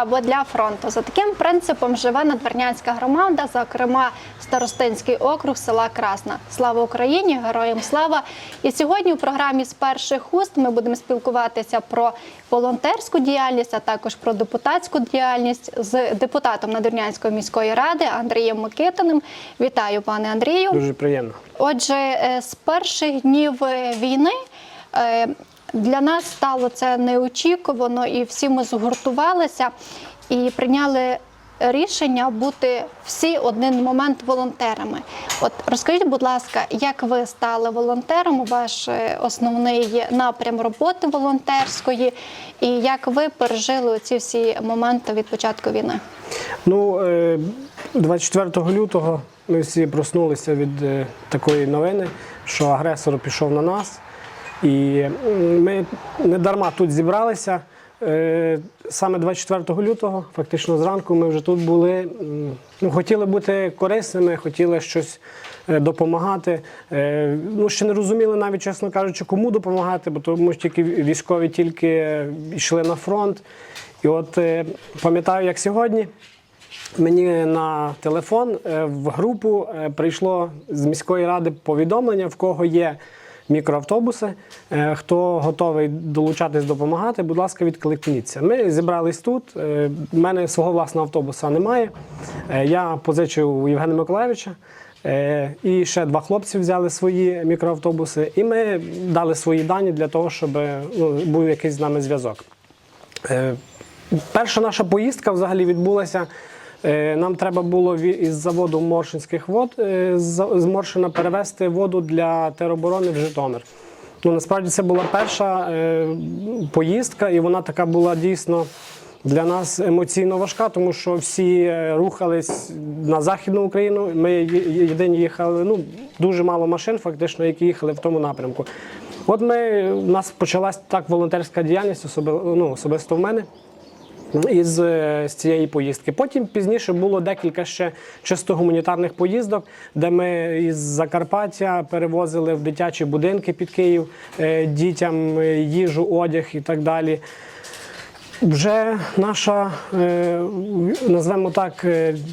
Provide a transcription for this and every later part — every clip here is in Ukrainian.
або для фронту. За таким принципом живе надвірнянська громада, зокрема Старостинський округ села Красна. Слава Україні! Героям слава! І сьогодні у програмі з перших уст ми будемо спілкуватися про волонтерську діяльність, а також про депутатську діяльність з депутатом Надвірнянської міської ради Андрієм Микитиним. Вітаю, пане Андрію. Дуже приємно. Отже, е, з перших днів е, війни е, для нас стало це неочікувано, і всі ми згуртувалися і прийняли рішення бути всі один момент волонтерами. От розкажіть, будь ласка, як ви стали волонтером? Ваш е, основний напрям роботи волонтерської, і як ви пережили ці всі моменти від початку війни? Ну, е, 24 лютого ми всі проснулися від е, такої новини, що агресор пішов на нас. І ми не дарма тут зібралися. Е, Саме 24 лютого, фактично зранку, ми вже тут були. Ну, хотіли бути корисними, хотіли щось е, допомагати. Е, Ну, ще не розуміли навіть, чесно кажучи, кому допомагати, бо тому що тільки військові тільки йшли на фронт. І от пам'ятаю, як сьогодні. Мені на телефон в групу прийшло з міської ради повідомлення, в кого є мікроавтобуси. е, Хто готовий долучатись допомагати, будь ласка, відкликніться. Ми зібрались тут. е, в мене свого власного автобуса немає. Е, Я позичив у Євгена Миколаєвича. е, І ще два хлопці взяли свої мікроавтобуси, і ми дали свої дані для того, щоб ну, був якийсь з нами зв'язок. Е, Перша наша поїздка взагалі відбулася. Е, Нам треба було із заводу Моршинських вод е, з Моршина перевезти воду для тероборони в Житомир. Ну, насправді це була перша е, поїздка, і вона така була дійсно для нас емоційно важка, тому що всі рухались на Західну Україну. Ми єдині їхали, ну, дуже мало машин, фактично, які їхали в тому напрямку. От ми, у нас почалась так волонтерська діяльність, особи, ну, особисто в мене із е, з цієї поїздки. Потім пізніше було декілька ще чисто гуманітарних поїздок, де ми із Закарпаття перевозили в дитячі будинки під Київ е, дітям е, їжу, одяг і так далі. Вже наша, назвемо так,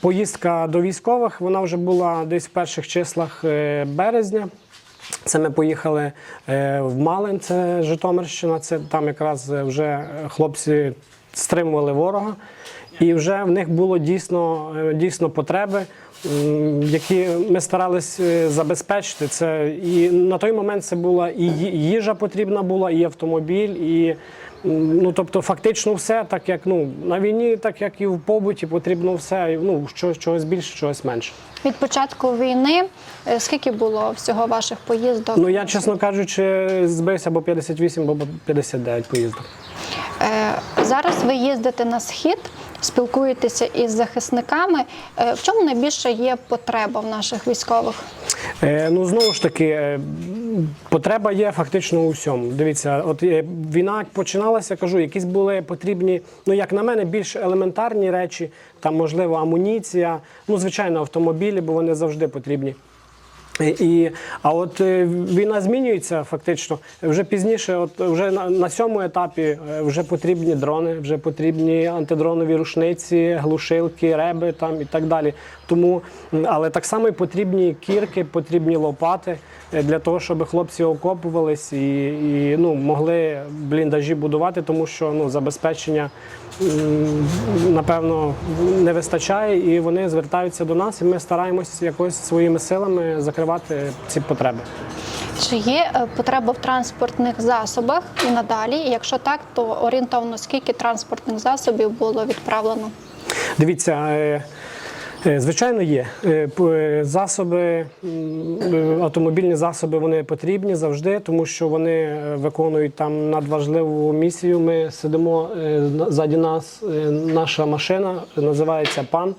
поїздка до військових, вона вже була десь в перших числах березня. Це ми поїхали в Малин, це Житомирщина. Це там якраз вже хлопці стримували ворога, і вже в них було дійсно, е, дійсно потреби, які ми старались е, забезпечити. Це і на той момент це була і їжа потрібна була, і автомобіль, і ну тобто фактично все, так як ну на війні, так як і в побуті, потрібно все. Ну що чогось більше, чогось менше. Від початку війни е, скільки було всього ваших поїздок? Ну я чесно кажучи, збився або 58, або 59 поїздок. Е, Зараз ви їздите на схід, спілкуєтеся із захисниками. Е, В чому найбільше є потреба в наших військових? Е, ну знову ж таки, потреба є фактично у всьому. Дивіться, от війна як починалася, кажу, якісь були потрібні, ну як на мене, більш елементарні речі, там можливо амуніція, ну звичайно, автомобілі, бо вони завжди потрібні. І, а от е, війна змінюється фактично. Вже пізніше, от вже на, на цьому етапі е, вже потрібні дрони, вже потрібні антидронові рушниці, глушилки, реби там і так далі. Тому, але так само і потрібні кірки, потрібні лопати е, для того, щоб хлопці окопувались і, і ну, могли бліндажі будувати, тому що ну, забезпечення напевно не вистачає, і вони звертаються до нас, і ми стараємось якось своїми силами закривати ці потреби. Чи є е, потреба в транспортних засобах і надалі? Якщо так, то орієнтовно скільки транспортних засобів було відправлено? Дивіться. е, е, Звичайно, є засоби, автомобільні засоби вони потрібні завжди, тому що вони виконують там надважливу місію. Ми сидимо ззаді нас. Наша машина називається ПАН.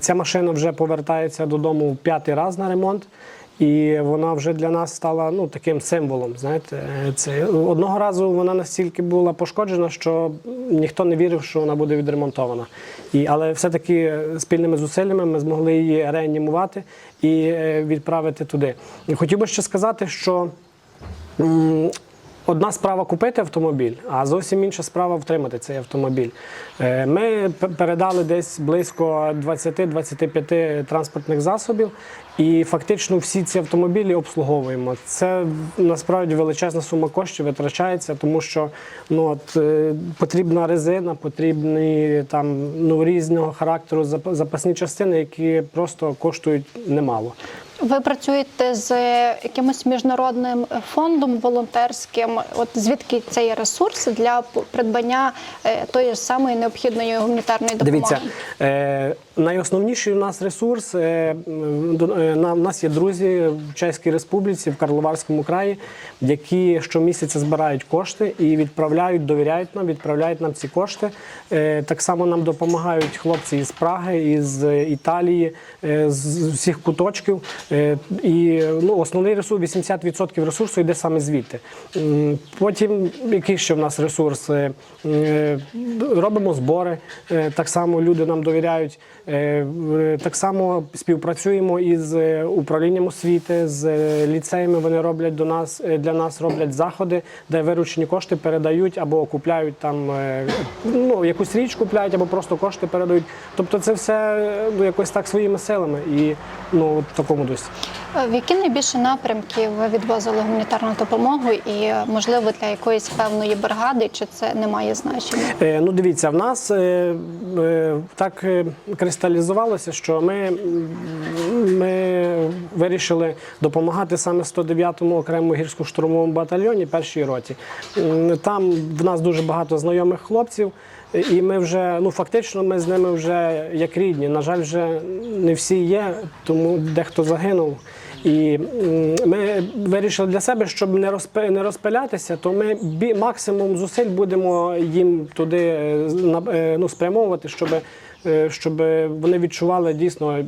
Ця машина вже повертається додому в п'ятий раз на ремонт. І вона вже для нас стала ну, таким символом. Знаєте, це одного разу вона настільки була пошкоджена, що ніхто не вірив, що вона буде відремонтована. І, але все-таки спільними зусиллями ми змогли її реанімувати і е, відправити туди. Хотів би ще сказати, що одна справа купити автомобіль, а зовсім інша справа втримати цей автомобіль. Е, Ми передали десь близько 20-25 транспортних засобів, і фактично всі ці автомобілі обслуговуємо. Це насправді величезна сума коштів витрачається, тому що ну, от, е, потрібна резина, потрібні там ну, різного характеру запасні частини, які просто коштують немало. Ви працюєте з якимось міжнародним фондом волонтерським. От звідки цей ресурс для придбання е, тої ж самої необхідної гуманітарної допомоги? Дивіться, е, найосновніший у нас ресурс. Е, е, у нас є друзі в Чеській Республіці, в Карловарському краї, які щомісяця збирають кошти і відправляють, довіряють нам, відправляють нам ці кошти. Е, так само нам допомагають хлопці із Праги, із Італії, з усіх куточків. І ну, основний ресурс 80% ресурсу йде саме звідти. Потім який ще в нас ресурс? Робимо збори. Так само люди нам довіряють. Е, Так само співпрацюємо із е, управлінням освіти, з е, ліцеями. Вони роблять до нас для нас роблять заходи, де виручені кошти передають або купляють там ну, якусь річ купляють, або просто кошти передають. Тобто це все ну, якось так своїми силами і ну в такому дусі. Е, В які найбільше напрямки ви відвозили гуманітарну допомогу, і можливо для якоїсь певної бригади, чи це не має значення? Е, Ну, дивіться, в нас е, е, так е, кристалізувалося, що ми, ми вирішили допомагати саме 109-му окремому гірсько-штурмовому батальйоні, першій роті. Там в нас дуже багато знайомих хлопців. І ми вже ну фактично ми з ними вже як рідні. На жаль, вже не всі є, тому дехто загинув. І ми вирішили для себе, щоб не розпи- не розпилятися, то ми бі- максимум зусиль будемо їм туди е, е, ну, спрямовувати, щоб, щоб вони відчували дійсно.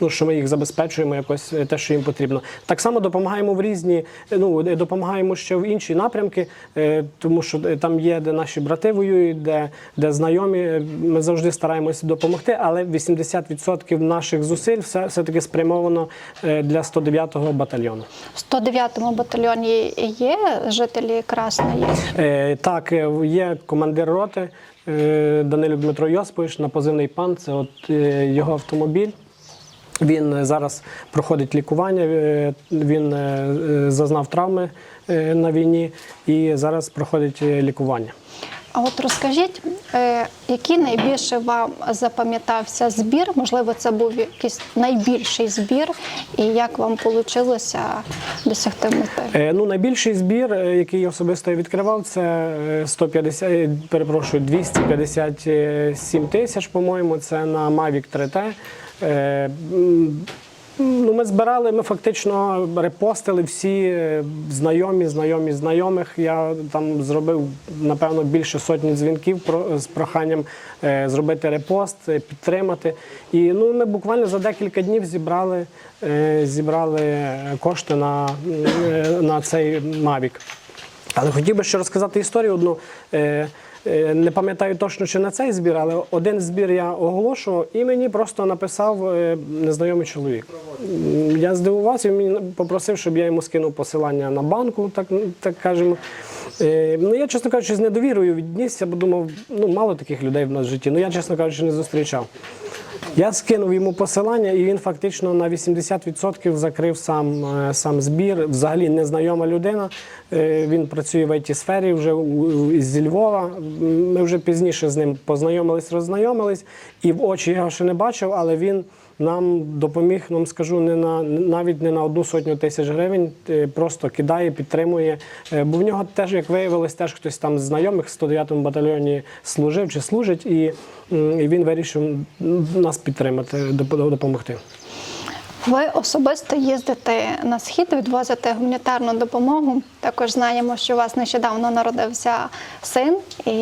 Ну, що ми їх забезпечуємо якось е, те, що їм потрібно. Так само допомагаємо в різні, е, ну е, допомагаємо ще в інші напрямки, е, тому що е, там є, де наші брати воюють, де, де знайомі. Е, Ми завжди стараємося допомогти, але 80% наших зусиль все, все-таки спрямовано е, для 109-го батальйону. В 109-му батальйоні є жителі Красної. Е, Так, е, є командир роти е, Данилюк Дмитро Йосипович на позивний пан. Це от е, його автомобіль. Він е, зараз проходить лікування. е, Він е, е, зазнав травми е, на війні і зараз проходить е, лікування. А от розкажіть, е, який найбільше вам запам'ятався збір? Можливо, це був якийсь найбільший збір, і як вам вийшло досягти мети? Е, Ну, найбільший збір, е, який я особисто відкривав, це е, 150, е, перепрошую, 257 тисяч, по-моєму, це на Mavic 3T. Ну, ми збирали, ми фактично репостили всі е, знайомі, знайомі знайомих. Я там зробив напевно більше сотні дзвінків з проханням е, зробити репост, е, підтримати. І ну ми буквально за декілька днів зібрали, зібрали кошти на, на цей Mavic. Але хотів би ще розказати історію одну. Е, Не пам'ятаю точно, чи на цей збір, але один збір я оголошував і мені просто написав е, незнайомий чоловік. Я здивувався, він попросив, щоб я йому скинув посилання на банку, так, так кажемо. Е, Ну, я, чесно кажучи, з недовірою віднісся, бо думав, ну мало таких людей в нас в житті. Ну я, чесно кажучи, не зустрічав. Я скинув йому посилання, і він фактично на 80% закрив сам, е, сам збір. Взагалі незнайома людина. Е, Він працює в it сфері вже зі Львова. Ми вже пізніше з ним познайомились, роззнайомились, і в очі я його ще не бачив, але він. Нам допоміг, нам скажу, не на навіть не на одну сотню тисяч гривень. е, Просто кидає, підтримує. Е, Бо в нього теж, як виявилось, теж хтось там з знайомих в 109-му батальйоні служив чи служить, і, і він вирішив нас підтримати, доп- допомогти. Ви особисто їздите на схід, відвозите гуманітарну допомогу. Також знаємо, що у вас нещодавно народився син, і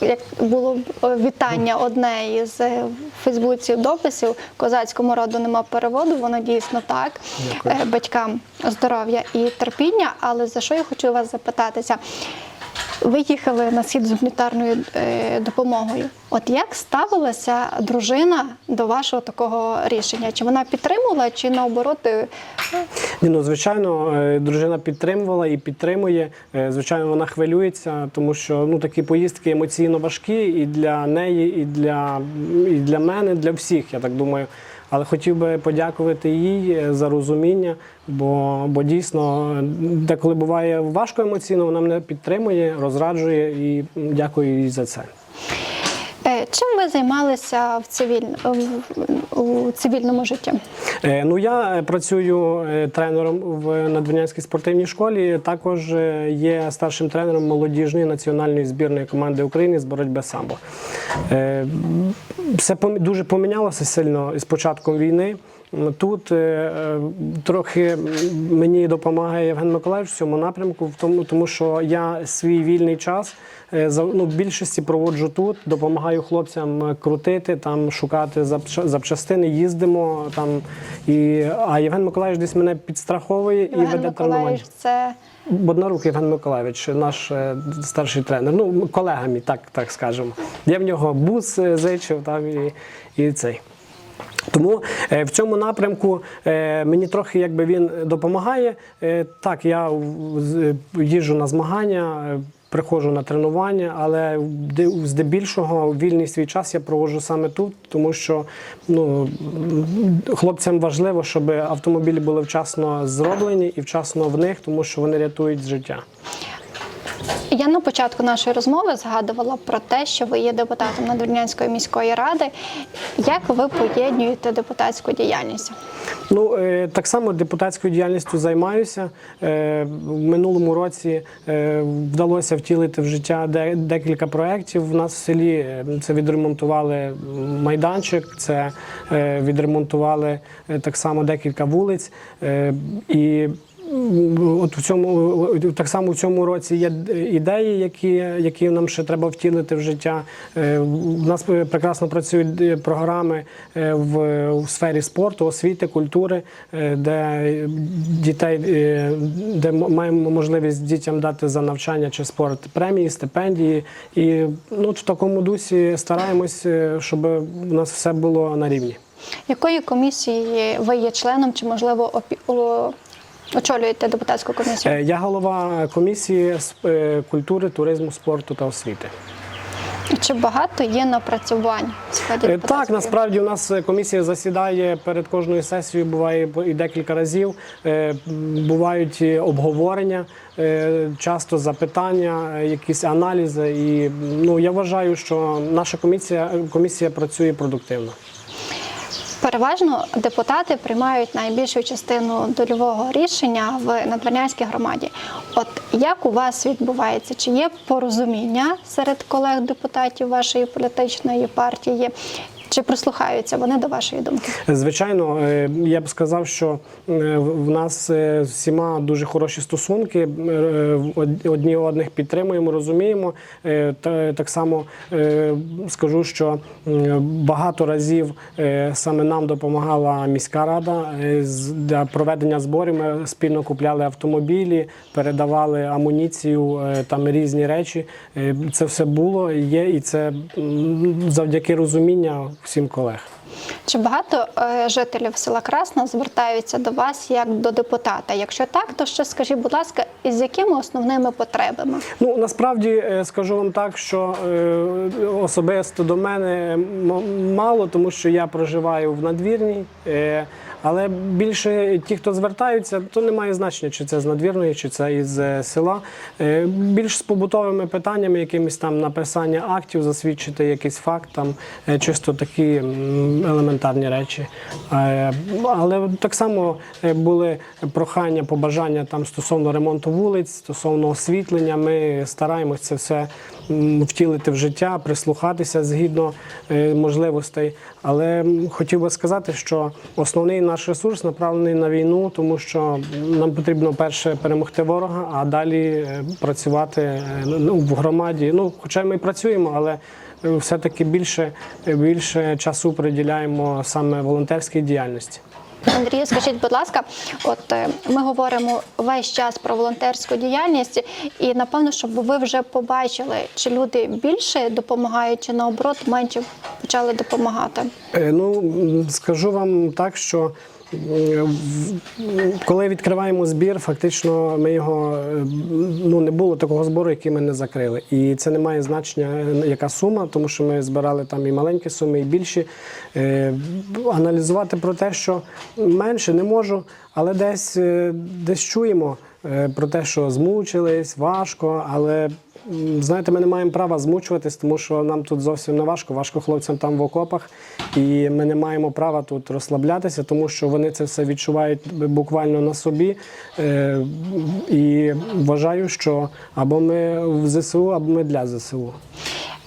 як було вітання одне із е, Фейсбуці дописів козацькому роду нема переводу. Воно дійсно так. Дякую. Е, Батькам здоров'я і терпіння. Але за що я хочу вас запитатися? Ви їхали на схід з гуманітарною е, допомогою. От як ставилася дружина до вашого такого рішення? Чи вона підтримувала, чи наоборот? е, Ні, ну звичайно, е, дружина підтримувала і підтримує. Звичайно, вона хвилюється, тому що ну такі поїздки емоційно важкі і для неї, і для, і для мене, для всіх, я так думаю. Але хотів би подякувати їй е, за розуміння, бо, бо дійсно е, деколи буває важко емоційно, вона мене підтримує, розраджує і дякую їй за це. Чим ви займалися в, цивіль... у цивільному житті? Е, Ну, я е, працюю е, тренером в Надвірнянській спортивній школі. Також є старшим тренером молодіжної національної збірної команди України з боротьби самбо. Все дуже помінялося сильно з початком війни. Тут трохи мені допомагає Євген Миколаївич в цьому напрямку, в тому, тому що я свій вільний час ну, в більшості проводжу тут, допомагаю хлопцям е, крутити, там шукати запчастини, їздимо там. І, а Євген Миколаївич десь мене підстраховує і веде тренування. Це Боднарук Євген Миколаївич, наш е, старший тренер. Ну, колега мій, так, так скажемо. Я в нього бус е, зичив там і, і цей. Тому в цьому напрямку мені трохи якби він допомагає. Так, я їжджу на змагання, приходжу на тренування, але де- здебільшого вільний свій час я проводжу саме тут, тому що ну, хлопцям важливо, щоб автомобілі були вчасно зроблені і вчасно в них, тому що вони рятують життя. Я на початку нашої розмови згадувала про те, що ви є депутатом Надвірнянської міської ради. Як ви поєднуєте депутатську діяльність? Ну е, так само депутатською діяльністю займаюся. Е, В минулому році е, вдалося втілити в життя декілька проєктів. У нас в селі це відремонтували майданчик, це відремонтували так само декілька вулиць. І От в цьому так само в цьому році є ідеї, які, які нам ще треба втілити в життя. Е, У нас прекрасно працюють е, програми е, в, в сфері спорту, освіти, культури, е, де дітей, е, де маємо можливість дітям дати за навчання чи спорт премії, стипендії. І ну, в такому дусі стараємось, е, щоб у нас все було на рівні. Якої комісії ви є членом, чи можливо очолюєте депутатську комісію? Е, Я голова комісії з е, культури, туризму, спорту та освіти. Чи багато є напрацювань Е, Так, насправді у нас комісія засідає перед кожною сесією, буває і декілька разів. Бувають обговорення, часто запитання, якісь аналізи. І ну я вважаю, що наша комісія комісія працює продуктивно. Переважно депутати приймають найбільшу частину дольового рішення в Надвірнянській громаді. От як у вас відбувається? Чи є порозуміння серед колег депутатів вашої політичної партії? Чи прислухаються вони до вашої думки? Звичайно, е, я б сказав, що е, в нас е, з всіма дуже хороші стосунки. од- Одні одних підтримуємо, розуміємо. Так само скажу, що багато разів саме нам допомагала міська рада для проведення зборів. Ми спільно купляли автомобілі, передавали амуніцію, там різні речі. Це все було, є, і це завдяки розуміння всім колег. Чи багато е, жителів села Красна звертаються до вас як до депутата? Якщо так, то ще скажіть, будь ласка, із якими основними потребами? Ну насправді е, скажу вам так, що е, особисто до мене мало, тому що я проживаю в надвірній. Але більше ті, хто звертаються, то не має значення, чи це з надвірної, чи це із е, села. Е, більш з побутовими питаннями, якимись там написання актів, засвідчити якийсь факт, там е, чисто такі елементарні речі. Але так само були прохання, побажання там стосовно ремонту вулиць, стосовно освітлення. Ми стараємось це все втілити в життя, прислухатися згідно е, можливостей. Але хотів би сказати, що основний наш ресурс направлений на війну, тому що нам потрібно перше перемогти ворога, а далі е, працювати е, ну, в громаді. Ну, хоча ми працюємо, але е, все-таки більше, більше часу приділяємо саме волонтерській діяльності. Андрію, скажіть, будь ласка, от е, ми говоримо весь час про волонтерську діяльність, і напевно, щоб ви вже побачили, чи люди більше допомагають, чи наоборот менше почали допомагати. Е, Ну, скажу вам так, що коли відкриваємо збір, фактично ми його е, ну не було такого збору, який ми не закрили. І це не має значення, яка сума, тому що ми збирали там і маленькі суми, і більші. Е, Аналізувати про те, що менше не можу, але десь, е, десь чуємо про те, що змучились, важко, але. Знаєте, ми не маємо права змучуватись, тому що нам тут зовсім не важко. Важко хлопцям там в окопах, і ми не маємо права тут розслаблятися, тому що вони це все відчувають буквально на собі. Е, І вважаю, що або ми в ЗСУ, або ми для ЗСУ.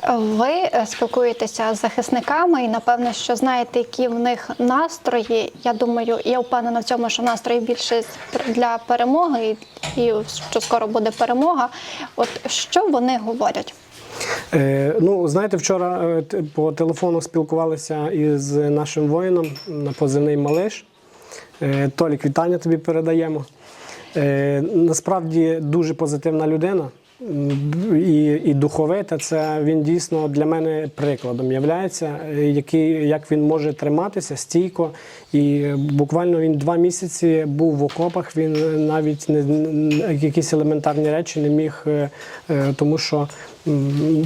Ви е, спілкуєтеся з захисниками і напевно, що знаєте, які в них настрої. Я думаю, я впевнена в цьому, що настрої більше для перемоги, і, що скоро буде перемога. От що вони говорять? Е, ну, знаєте, вчора е, по телефону спілкувалися із нашим воїном на позивний Малиш. Е, Толік, вітання тобі передаємо. Насправді дуже позитивна людина. І, і духовита, це він дійсно для мене прикладом являється, який, як він може триматися стійко. І буквально він два місяці був в окопах. Він навіть не якісь елементарні речі не міг, е, е, тому що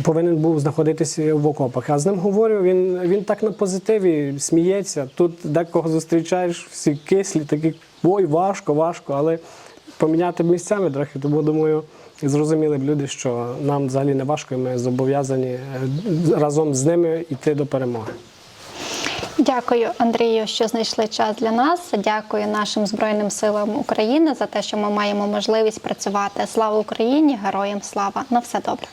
повинен був знаходитися в окопах. А з ним говорю, він, він так на позитиві сміється. Тут декого зустрічаєш, всі кислі, такі ой, важко, важко, але поміняти місцями трохи, тому думаю. Зрозуміли б люди, що нам взагалі не важко, і ми зобов'язані е, разом з ними йти до перемоги. Дякую, Андрію, що знайшли час для нас. Дякую нашим Збройним силам України за те, що ми маємо можливість працювати. Слава Україні! Героям слава! На все добре.